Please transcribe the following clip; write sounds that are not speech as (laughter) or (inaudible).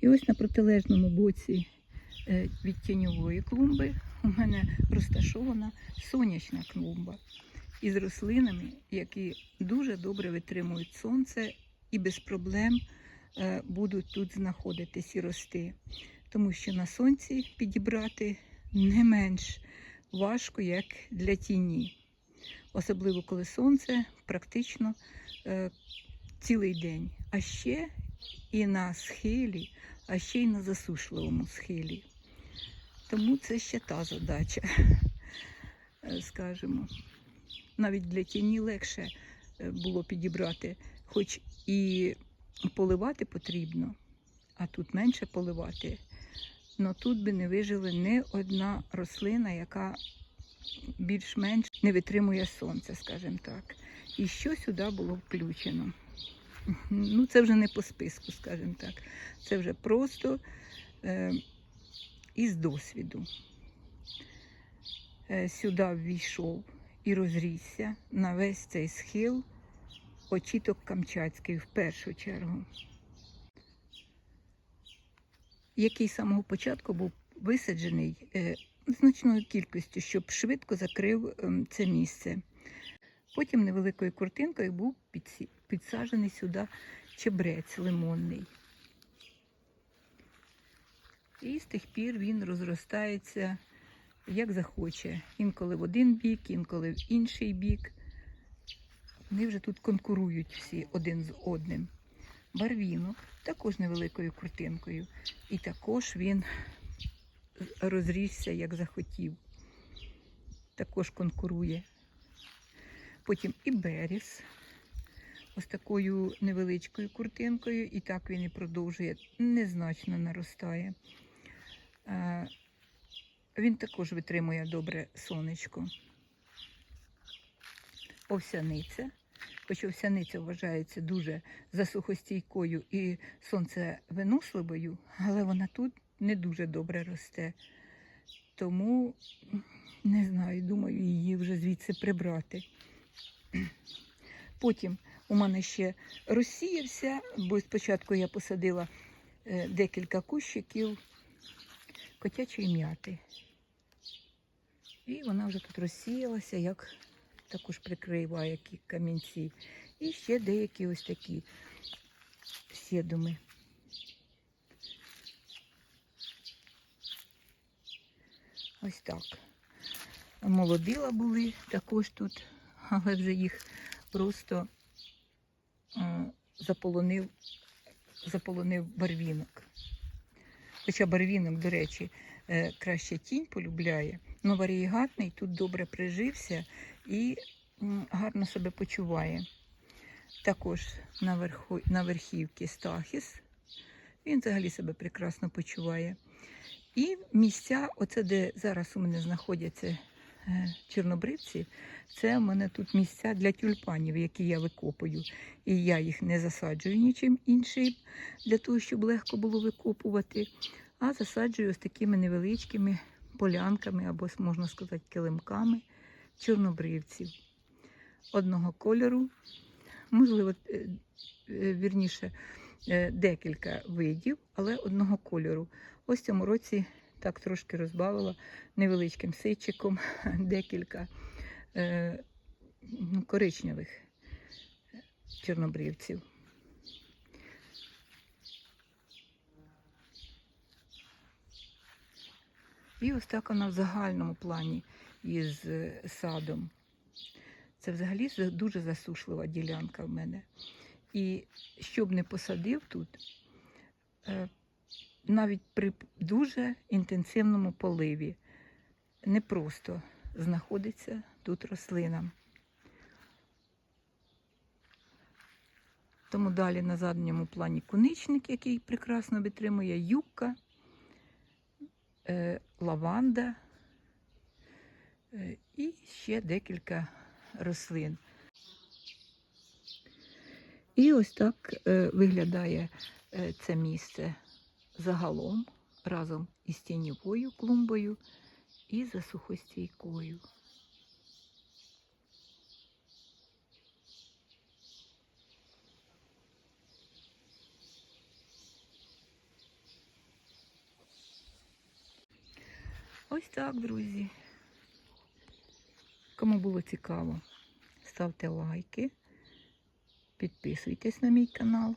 І ось на протилежному боці е, від тіньової клумби у мене розташована сонячна клумба із рослинами, які дуже добре витримують сонце і без проблем е, будуть тут знаходитись і рости. Тому що на сонці підібрати не менш важко, як для тіні. Особливо коли сонце практично е, цілий день. А ще і на схилі, а ще й на засушливому схилі. Тому це ще та задача, (laughs) скажімо. Навіть для тіні легше е, було підібрати, хоч і поливати потрібно, а тут менше поливати. Но тут би не вижила не одна рослина, яка більш-менш не витримує сонця, скажімо так. І що сюди було включено? Ну, це вже не по списку, скажімо так. Це вже просто е, із досвіду. Е, сюди ввійшов і розрісся на весь цей схил очіток Камчатський в першу чергу, який з самого початку був висаджений е, значною кількістю, щоб швидко закрив ем, це місце. Потім невеликою куртинкою був підсі- підсаджений сюди чебрець лимонний. І з тих пір він розростається як захоче. Інколи в один бік, інколи в інший бік. Вони вже тут конкурують всі один з одним. Барвінок також невеликою куртинкою. І також він розрісся, як захотів. Також конкурує. Потім і беріс ось такою невеличкою куртинкою, і так він і продовжує, незначно наростає. Е, Він також витримує добре сонечко. Овсяниця. Хоч овсяниця вважається дуже засухостійкою і сонцевиносливою, але вона тут не дуже добре росте. Тому не знаю, думаю, її вже звідси прибрати. Потім у мене ще розсіявся, бо спочатку я посадила е, декілька кущиків котячої м'яти. І вона вже тут розсіялася, як також прикриває які камінці. І ще деякі ось такі сідуми. Ось так. Молодила були також тут, (laughs) але вже їх просто заполонив, заполонив барвінок. Хоча барвінок, до речі, е, краще тінь полюбляє, але варієгатний тут добре прижився і гарно себе почуває. Також на, верху, на верхівці стахіс. Він взагалі себе прекрасно почуває. І місця, оце де зараз у мене знаходяться чорнобривці, це у мене тут місця для тюльпанів, які я викопую. І я їх не засаджую нічим іншим для того, щоб легко було викопувати, а засаджую ось такими невеличкими полянками або, можна сказати, килимками чорнобривців одного кольору, можливо, е, е, вірніше, е, декілька видів, але одного кольору. Ось в цьому році так трошки розбавила невеличким сичиком (laughs) декілька е, ну, коричневих чорнобривців. І ось так вона в загальному плані із е, садом. Це взагалі дуже засушлива ділянка в мене. І щоб не посадив тут, е, навіть при дуже інтенсивному поливі не просто знаходиться тут рослина. Тому далі на задньому плані куничник, який прекрасно витримує, юбка, е, лаванда е, і ще декілька рослин. І ось так е, виглядає це місце загалом разом із тіньовою клумбою і засухостійкою. Ось так, друзі. Кому було цікаво, ставте лайки, підписуйтесь на мій канал.